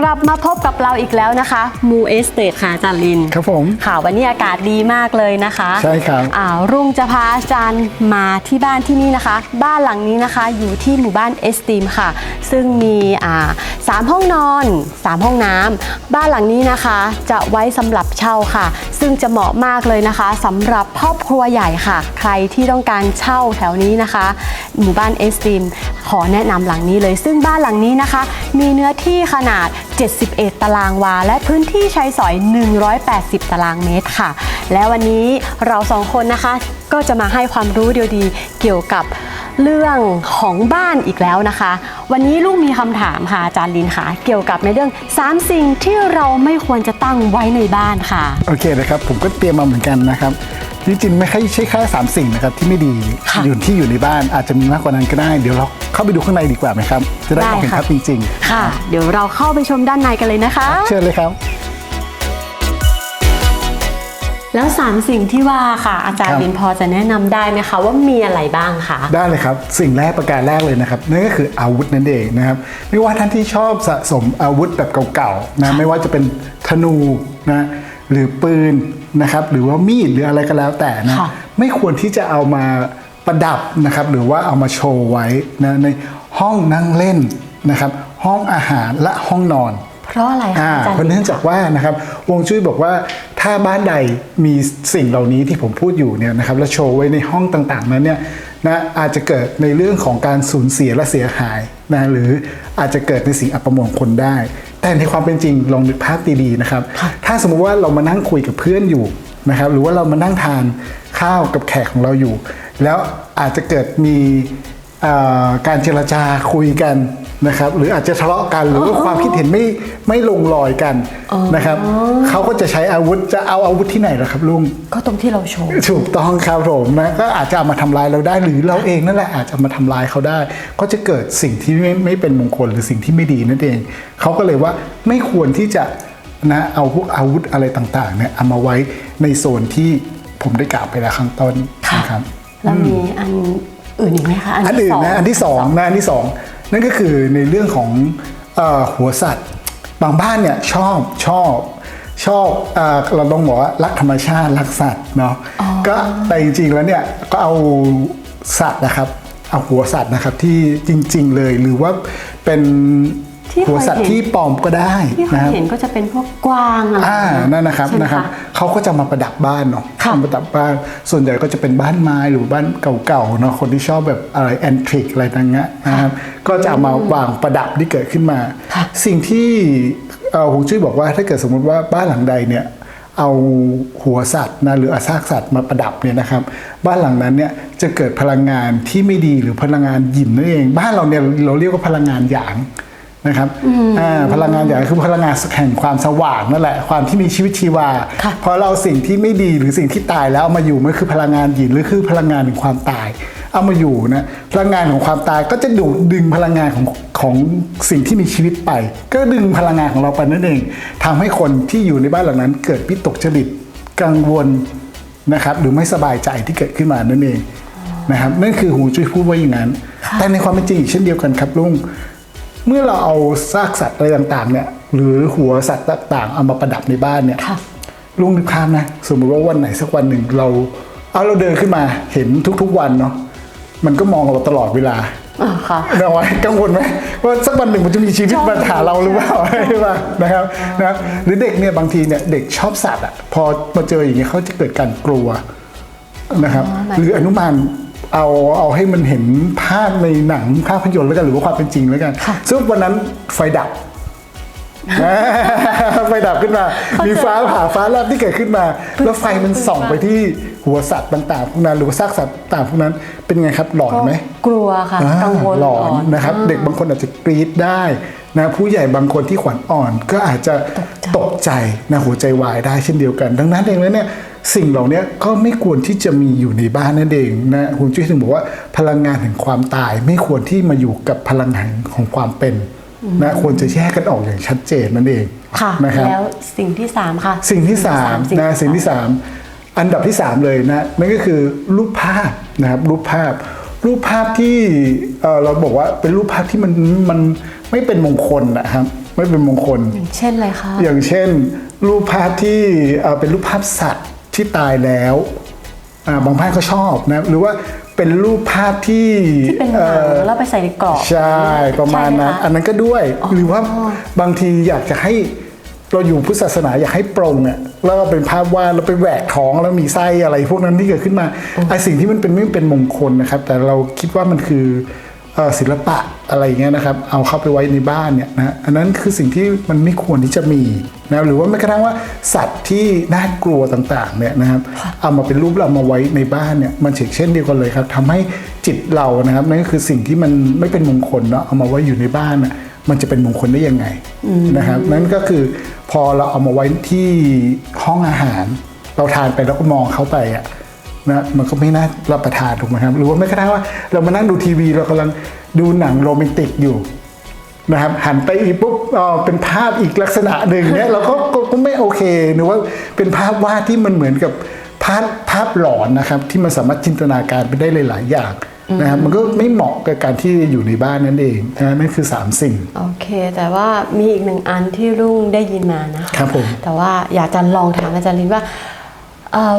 กลับมาพบกับเราอีกแล้วนะคะมูเอสเตทค่ะอาจารย์ลินครับผมค่ะวันนี้อากาศดีมากเลยนะคะใช่ครับอ่ารุ่งจะพาอาจารย์มาที่บ้านที่นี่นะคะ บ้านหลังนี้นะคะอยู่ที่หมู่บ้านเอสตีมค่ะ ซึ่งมีอ่าสามห้องนอน3ห้องน้ำบ้านหลังนี้นะคะจะไว้สำหรับเช่าค่ะ ซึ่งจะเหมาะมากเลยนะคะสำหรับครอบครัวใหญ่ค่ะ ใครที่ต้องการเช่าแถวนี้นะคะ หมู่บ้านเอสตีมขอแนะนำหลังนี้เลย ซึ่งบ้านหลังนี้นะคะ มีเนื้อที่ขนาด 71 ตารางวา และพื้นที่ใช้สอย 180 ตารางเมตรค่ะ และวันนี้เราสองคนนะคะ ก็จะมาให้ความรู้เดียวๆเกี่ยวกับเรื่องของบ้านอีกแล้วนะคะ วันนี้ลูกมีคำถามค่ะอาจารย์ลินค่ะ เกี่ยวกับในเรื่อง 3 สิ่งที่เราไม่ควรจะตั้งไว้ในบ้านค่ะ โอเคนะครับ ผมก็เตรียมมาเหมือนกันนะครับ จริงๆไม่ใช่ใช่แค่สามสิ่งนะครับที่ไม่ดีค่ะ อยู่ที่อยู่ในบ้านอาจจะมีมากกว่านั้นก็ได้ เดี๋ยวเราเข้าไปดูข้างในดีกว่าไหมครับ จะได้ได้มองเห็นค่ะภาพจริงค่ะ เดี๋ยวเราเข้าไปชมด้านในกันเลยนะคะ ๆ เชิญเลยครับ แล้ว3สิ่งที่ว่าค่ะ อาจารครัย์บลินพอจะแนะนำได้ไหมคะว่ามีอะไรบ้างคะ ได้เลยครับ สิ่งแรกประการแรกเลยนะครับนั่นก็คืออาวุธนั่นเองนะครับไม่ว่าท่านที่ชอบสะสมอาวุธแบบเก่าๆนะไม่ว่าจะเป็นธนูนะ หรือปืนนะครับหรือว่ามีดหรืออะไรก็แล้วแต่นะค่ะไม่ควรที่จะเอามาประดับนะครับหรือว่าเอามาโชว์ไว้นะในห้องนั่งเล่นนะครับห้องอาหารและห้องนอน เพราะอะไรคะอ่าอาจารย์เพราะเนื่องจากว่านะครับวงจุ้ยบอกว่าถ้าบ้านใดมีสิ่งเหล่านี้ที่ผมพูดอยู่เนี่ยนะครับและโชว์ไว้ในห้องต่างๆนั้นเนี่ยนะอาจจะเกิดในเรื่องของการสูญเสียและเสียหายนะหรืออาจจะเกิดในสิ่งอัปมงคลได้ แต่ในความเป็นจริงลองนึกภาพดีๆนะครับ ถ้าสมมุติว่าเรามานั่งคุยกับเพื่อนอยู่นะครับ หรือว่าเรามานั่งทานข้าวกับแขกของเราอยู่ แล้วอาจจะเกิดมีเอ่อการเจรจาคุยกัน นะครับหรืออาจจะทะเลาะกันหรือว่าความคิดเห็นไม่ไม่ลงรอยกันนะครับเขาก็จะใช้อาวุธจะเอาอาวุธที่ไหนล่ะครับลุงก็ตรงที่เราโชว์ถูกต้องครับผมนะก็อาจจะเอามาทำลายเราได้หรือเราเองนั่นแหละอาจจะมาทำลายเขาได้ ก็จะเกิดสิ่งที่ไม่ไม่เป็นมงคลหรือสิ่งที่ไม่ดีนั่นเองเขาก็เลยว่าไม่ควรที่จะนะเอาพวกอาวุธอะไรต่างๆเนี่ยเอามาไว้ในโซนที่ผมได้กล่าวไปแล้วข้างต้นค่ะนะครับแล้วมีอันอื่นอีกไหมคะอันที่อื่นสงนะอันที่สองนะอันที่สอง นั่นก็คือในเรื่องของเออหัวสัตว์ บางบ้านเนี่ยชอบชอบชอบเออเราต้องบอกว่ารักธรรมชาติรักสัตว์เนาะก็แต่จริงๆแล้วเนี่ยก็เอาสัตว์นะครับเอาหัวสัตว์นะครับที่จริง ๆเลยหรือว่าเป็น ที่เคยหัวสัตว์เห็นที่ปลอมก็ได้ที่เคนะยครับเห็นก็จะเป็นพวกกวางอะไรอ่านั่นนะครับใช่ไหม นะครับเขาก็จะมาประดับบ้านเนาะค่ะ มาประดับบ้าน ส่วนใหญ่ก็จะเป็นบ้านไม้หรือบ้านเก่าๆเนาะคนที่ชอบแบบอะไรแอนทริกอะไรต่างเงี้ยนะครับก็จะเอามาวางประดับที่เกิดขึ้นมาค่ะสิ่งที่เอ่อฮวงจุ้ยบอกว่าถ้าเกิดสมมุติว่าบ้านหลังใดเนี่ยเอาหัวสัตว์นะหรือเอาซากสัตว์มาประดับเนี่ยนะครับ บ้านหลังนั้นเนี่ยจะเกิดพลังงานที่ไม่ดีหรือพลังงานหยินนั่นเอง บ้านเราเนี่ยเราเรียกว่าพลังงานหยาง นะครับอ่าพลังงานอย่างคือพลังงานแห่งความสว่างนั่นแหละ ความที่มีชีวิตชีวาค่ะพอเราสิ่งที่ไม่ดีหรือสิ่งที่ตายแล้วเอามาอยู่มันคือพลังงานหยินหรือคือพลังงานแห่งความตาย เอามาอยู่นะพลังงานของความตายก็จะดูดดึงพลังงานของของสิ่งที่มีชีวิตไป ก็ดึงพลังงานของเราไปนั่นเองทำให้คนที่อยู่ในบ้านหลังนั้น เกิดวิตกจริตกังวลนะครับหรือไม่สบายใจที่เกิดขึ้นมานั่นเองนะครับนั่นคือหูจุ้ยพูดไว้อย่างนั้น แต่ในความเป็นจริงอีกเช่นเดียวกันครับลุง เมื่อเราเอาซากสัตว์อะไรต่างๆเนี่ยหรือหัวสัตว์ต่างๆ เอามาประดับในบ้านเนี่ยค่ะ ลุงนึกภาพนะสมมติว่าวันไหนสักวันหนึ่งเราเอาเราเดินขึ้นมาเห็นทุกๆวันเนาะมันก็มองเราตลอดเวลาอ่าค่ะเราไว้กังวลไหมว่าสักวันหนึ่งมันจะมีชีวิตมาหาเราหรือเปล่าใช่ป่ะนะครับนะครับหรือเด็กเนี่ยบางทีเนี่ยเด็กชอบสัตว์อะพอมาเจออย่างเงี้ยเขาจะเกิดการกลัวนะครับอ๋อหมายหรืออนุมาน เอาเอาให้มันเห็นภาพในหนังภาพยนตร์แล้วกันหรือว่าความเป็นจริงแล้วกันค่ะซึ่งวันนั้นไฟดับไฟดับขึ้นมา มีฟ้าผ่าฟ้าแลบที่เกิดขึ้นมา แล้วไฟมันส่องไปที่หัวสัตว์ต่างๆพวกนั้นหรือว่าซากสัตว์ต่างๆพวกนั้นเป็นไงครับหลอนไหมกลัวค่ะอ่ากังวลหลอนนะครับ เด็กบางคนอาจจะกรี๊ดได้นะผู้ใหญ่บางคนที่ขวัญอ่อนก็อาจจะตกใจนะหัวใจวายได้เช่นเดียวกัน ดังนั้นเองแล้วเนี่ย สิ่งเหล่านี้ก็ไม่ควรที่จะมีอยู่ในบ้านนั่นเองนะคุณจุ้ยถึงบอกว่าพลังงานแห่งความตาย ไม่ควรที่มาอยู่กับพลังงานของความเป็นนะควรจะแยกกันออกอย่างชัดเจนนั่นเองค่ะนะครับแล้วสิ่งที่สามค่ะสิ่งที่สามนะสิ่งที่สามอันดับที่สามเลยนะนั่นก็คือรูปภาพนะครับรูปภาพ รูปภาพที่เอ่อเราบอกว่าเป็นรูปภาพที่มันมันไม่เป็นมงคลนะครับไม่เป็นมงคล อย่างเช่นอะไรคะอย่างเช่น รูปภาพที่เอ่อเป็นรูปภาพสัตว์ ที่ตายแล้วอ่าบางภาพก็ชอบนะหรือว่าเป็นรูปภาพที่ที่เป็นหนัเอ่งอแล้วไปใส่ในกรอบใช่ประมาณนั้นใช่ไหอันนั้นก็ด้วยหรือว่าบางทีอยากจะให้เราอยู่พุทธศาสนาอยากให้โปร่งเนี่ยแล้วก็เป็นภาพวาดแล้วไปแหวกท้องแล้วมีไส้อะไรพวกนั้นที่เกิดขึ้นมาไอ้สิ่งที่มันเป็นไม่เป็นมงคลนะครับ แต่เราคิดว่ามันคือเอ่อ ศิลปะอะไรอย่างเงี้ยนะครับ เอาเข้าไปไว้ในบ้านเนี่ยนะอันนั้นคือสิ่งที่มันไม่ควรที่จะมีนะหรือว่าแม้กระทั่งว่าสัตว์ที่น่ากลัวต่างๆเนี่ยนะครับเอามาเป็นรูปเรามาไว้ในบ้านเนี่ยมันเฉกเช่นเดียวกันเลยครับทำให้จิตเรานะครับนั่นก็คือสิ่งที่มันไม่เป็นมงคลเนาะเอามาไว้อยู่ในบ้านน่ะมันจะเป็นมงคลได้ยังไงนะครับนั่นก็คือพอเราเอามาไว้ที่ห้องอาหาร เราทานไปแล้วก็มองเข้าไปอะ นะมันก็ไม่น่ารับประทานถูกไหมครับ หรือว่าไม่กระทั่งว่าเรามานั่งดูทีวีเรากำลังดูหนังโรแมนติกอยู่นะครับหันไปอีกปุ๊บอ๋อเป็นภาพอีกลักษณะหนึ่งเนี่ยเราก็ก็ก็ไม่โอเคหรือว่าเป็นภาพวาดที่มันเหมือนกับภาพภาพหลอนนะครับ ที่มันสามารถจินตนาการไปได้หลาย ๆ อย่างนะครับมันก็ไม่เหมาะกับการที่อยู่ในบ้านนั่นเองนะนั่นคือสามสิ่ง โอเค แต่ว่ามีอีกหนึ่งอันที่รุ่งได้ยินมานะคะครับผมแต่ว่าอยากจะลองถามอาจารย์ลินว่าเอ่อ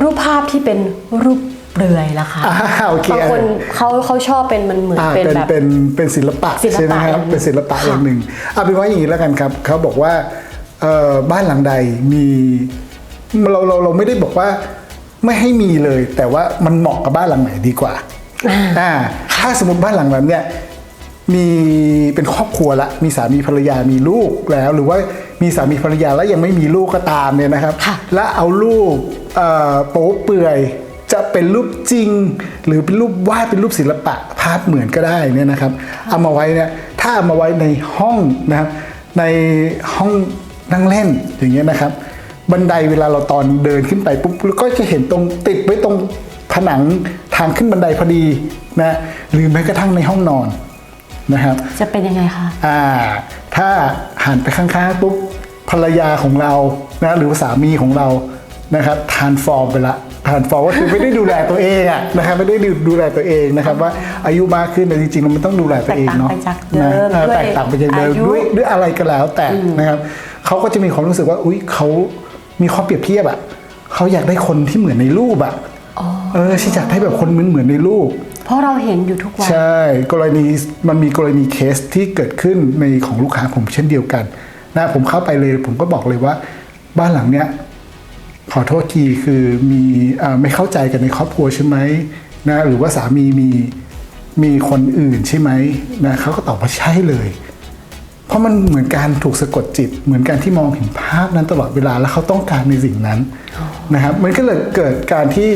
รูปภาพที่เป็นรูปเปลือยล่ะคะอ่าโอเคบางคนเขาเขาชอบเป็นมันเหมือนอ่าเป็นเป็นแบบเป็นเป็นศิลปะศิลปะใช่ไหมคอรัย่าบงหนึ่งเป็นศิลปะค่ะอย่างหนึ่งเอาเป็นว่าอย่างนี้แล้วกันครับเขาบอกว่าเอ่อบ้านหลังใดมีเราเราเราไม่ได้บอกว่าไม่ให้มีเลย แต่ว่ามันเหมาะกับบ้านหลังไหนดีกว่าอ่าถ้าสมมติบ้านหลังนั้นเนี่ย มีเป็นครอบครัวละมีสามีภรรยามีลูกแล้ว หรือว่ามีสามีภรรยาแล้วยังไม่มีลูกก็ตามเนี่ยนะครับค่ะและเอารูปเอ่อโป๊เปลือยจะเป็นรูปจริง หรือเป็นรูปวาดเป็นรูปศิลปะภาพเหมือนก็ได้เนี่ยนะครับ เอามาไว้เนี่ยถ้าเอามาไว้ในห้องนะครับ ในห้องนั่งเล่นอย่างเงี้ยนะครับ บันไดเวลาเราตอนเดินขึ้นไปปุ๊บก็จะเห็นตรงติดไว้ตรงผนังทางขึ้นบันไดพอดีนะหรือแม้กระทั่งในห้องนอน นะครับ จะเป็นยังไงคะอ่าถ้าหันไปข้างๆปุ๊บภรรยาของเรานะหรือว่าสามีของเรานะครับทานฟอร์มไปละทานฟอร์มก็คือไม่ได้ดูแลตัวเองอะนะครับไม่ได้ดูแลตัวเองนะครับว่าอายุมากขึ้นแต่จริงๆมันต้องดูแลตัวเองเนาะแตกต่างไปจากเดิมนะเออด้วยแตกต่างไปจากเดิมอายุด้วยด้วยอะไรก็แล้วแต่นะครับเขาก็จะมีความรู้สึกว่าอุ้ยเขามีข้อเปรียบเทียบอะเขาอยากได้คนที่เหมือนในรูปอะเออฉันอยากได้แบบคนเหมือนเหมือนในรูป เพราะเราเห็นอยู่ทุกวัน ใช่กรณีมันมีกรณีเคสที่เกิดขึ้นในของลูกค้าผมเช่นเดียวกันนะผมเข้าไปเลยผมก็บอกเลยว่า บ้านหลังเนี้ยขอโทษทีคือมีอไม่เข้าใจกันในครอบครัวใช่ไหมนะหรือว่าสามีมีมีคนอื่นใช่ไหมนะเขาก็ตอบว่าใช่เลย เพราะมันเหมือนการถูกสะกดจิต เหมือนการที่มองเห็นภาพนั้นตลอดเวลาแล้วเขาต้องการในสิ่งนั้นนะครับมันก็เลยเกิดการที่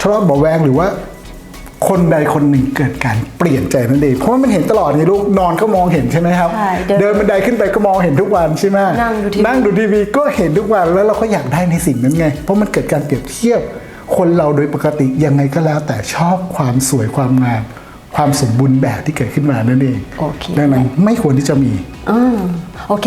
ทะเลาะเบาะแวงหรือว่า คนใดคนหนึ่งเกิดการเปลี่ยนใจนั่นเองเพราะว่ามันเห็นตลอดไงลูกนอนก็มองเห็นใช่ไหมครับ ใช่เดิน เดินบันไดขึ้นไปก็มองเห็นทุกวันใช่ไหมนั่งดูทีวี นั่งดูทีวีก็เห็นทุกวันแล้วเราก็อยากได้ในสิ่งนั้นไง เพราะมันเกิดการเปรียบเทียบ คนเราโดยปกติยังไงก็แล้ว แต่ชอบความสวยความงามความสมบูรณ์แบบที่เกิดขึ้นมานั่นเองโอเค ดังนั้นไม่ควรที่จะมีอืมโอเค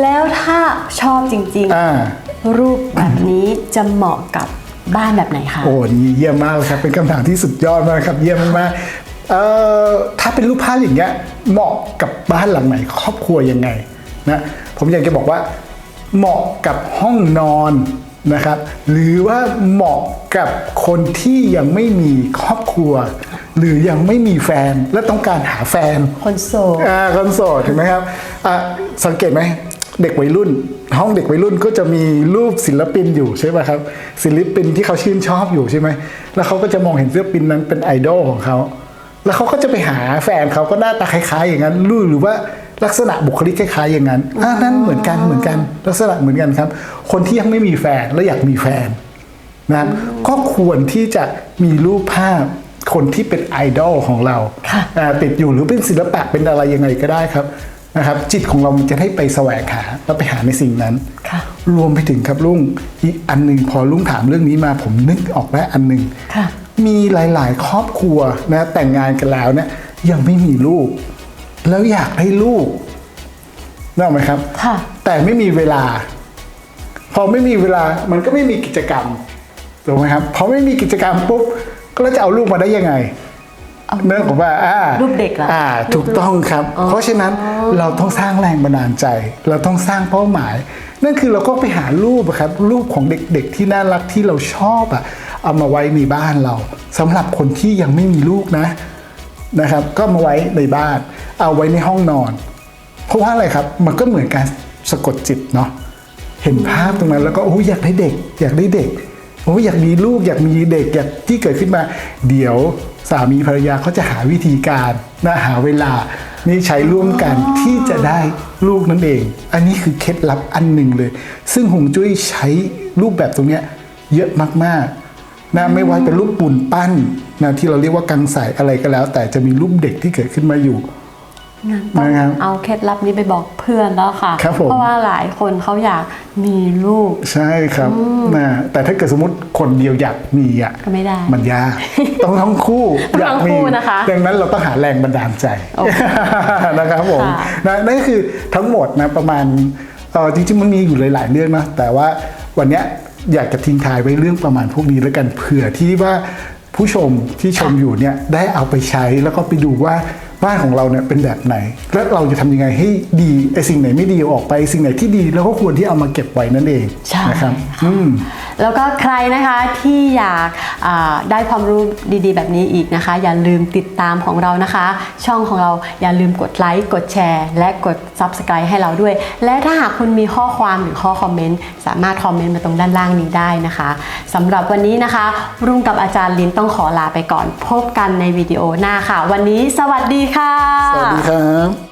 แล้วถ้าชอบจริงอ่า ๆ รูปแบบนี้จะเหมาะกับ บ้านแบบไหนคะ โอ้นี่เยี่ยมมากเลยครับ เป็นคำถามที่สุดยอดมากครับ เยี่ยมมากๆเอ่อถ้าเป็นรูปภาพอย่างเงี้ยเหมาะกับบ้านหลังไหนครอบครัวยังไงนะผมอยากจะบอกว่า เหมาะกับห้องนอนนะครับ หรือว่าเหมาะกับคนที่ยังไม่มีครอบครัว หรือยังไม่มีแฟนและต้องการหาแฟนคนโสดอ่าคนโสดเห็นไหมครับอะสังเกตไหม เด็กวัยรุ่น ห้องเด็กวัยรุ่นก็จะมีรูปศิลปินอยู่ใช่ไหมครับ ศิลปินที่เขาชื่นชอบอยู่ใช่ไหมแล้วเขาก็จะมองเห็นศิลปินนั้นเป็นไอดอลของเขาแล้วเขาก็จะไปหาแฟนเขาก็หน้าตาคล้าย ๆ อย่างนั้นรูหรือว่าลักษณะบุคลิกคล้ายๆอย่างนั้นอ่านั่นเหมือนกันเหมือนกัน ลักษณะเหมือนกันครับ คนที่ยังไม่มีแฟนและอยากมีแฟนนะครับก็ควรที่จะมีรูปภาพคนที่เป็นไอดอลของเราค่ะอ่าติดอยู่หรือเป็นศิลปะเป็นอะไรยังไงก็ได้ครับ นะครับจิตของเรามันจะได้ไปแสวงหาแล้วไปหาในสิ่งนั้นค่ะรวมไปถึงครับลุงอีกอันหนึ่งพอลุงถามเรื่องนี้มาผมนึกออกแล้วอันหนึ่งค่ะมีหลาย ๆ ครอบครัวนะแต่งงานกันแล้วเนี่ยยังไม่มีลูก แล้วอยากได้ลูกนึกออกไหมครับค่ะแต่ไม่มีเวลา พอไม่มีเวลามันก็ไม่มีกิจกรรมถูกไหมครับพอไม่มีกิจกรรมปุ๊บก็แล้วจะเอาลูกมาได้ยังไง เอาเนื่องจากว่าอ่ารูปเด็กเหรออ่อ่า ถูกต้องครับ เพราะฉะนั้นเราต้องสร้างแรงบันดาลใจ เราต้องสร้างเป้าหมาย นั่นคือเราก็ไปหารูปอะครับ รูปของเด็กๆที่น่ารักที่เราชอบอะเอามาไว้ในบ้านเราสำหรับคนที่ยังไม่มีลูกนะนะครับ ก็มาไว้ในบ้าน เอาไว้ในห้องนอน เพราะว่าอะไรครับมันก็เหมือนการสะกดจิตเนาะเห็นภาพตรงนั้นแล้วก็โอ้ยอยากได้เด็ก อยากได้เด็ก โอ้ยอยากมีลูกอยากมีเด็กอยากที่เกิดขึ้นมา เดี๋ยวสามีภรรยาเขาจะหาวิธีการนะหาเวลานี่ใช้ร่วมกันที่จะได้ลูกนั่นเอง อันนี้คือเคล็ดลับอันหนึ่งเลย ซึ่งหงจุ้ยใช้รูปแบบตรงเนี้ยเยอะมากๆนะไม่ว่าเป็นรูปปุ่นปั้นนะที่เราเรียกว่ากังใสอะไรก็แล้ว แต่จะมีรูปเด็กที่เกิดขึ้นมาอยู่ งั้นต้องนะครับเอาเคล็ดลับนี้ไปบอกเพื่อนแล้วค่ะ ครับผม เพราะว่าหลายคนเขาอยากมีลูก ใช่ครับนะแต่ถ้าเกิดสมมติคนเดียวอยากมีอะก็ไม่ได้มันยากต้องทั้งคู่ต้องอยากทั้งมีคู่นะคะดังนั้นเราต้องหาแรงบันดาลใจโอเคนะครับผมค่ะนะนั่นก็คือทั้งหมดนะประมาณเออจริงๆมันมีอยู่หลาย ๆ เรื่องนะแต่ว่าวันเนี้ยอยากจะทิ้งท้ายไว้เรื่องประมาณพวกนี้แล้วกันเผื่อที่ว่าผู้ชมที่ชมอยู่เนี่ยได้เอาไปใช้แล้วก็ไปดูว่า บ้านของเราเนี่ยเป็นแบบไหน และเราจะทำยังไงให้ดีไอ้สิ่งไหนไม่ดีเอาออกไปสิ่งไหนที่ดีแล้วก็ควรที่เอามาเก็บไว้นั่นเองใช่นะครับอืมแล้วก็ใครนะคะที่อยากอ่าได้ความรู้ดีๆ แบบนี้อีกนะคะ อย่าลืมติดตามของเรานะคะ ช่องของเราอย่าลืมกดไลค์กดแชร์ และกด Subscribe ให้เราด้วย และถ้าหากคุณมีข้อความหรือข้อคอมเมนต์สามารถคอมเมนต์มาตรงด้านล่างนี้ได้นะคะสำหรับวันนี้นะคะ รุ่งกับอาจารย์ลินต้องขอลาไปก่อน พบกันในวิดีโอหน้าค่ะ วันนี้สวัสดีค่ะ สวัสดีครับ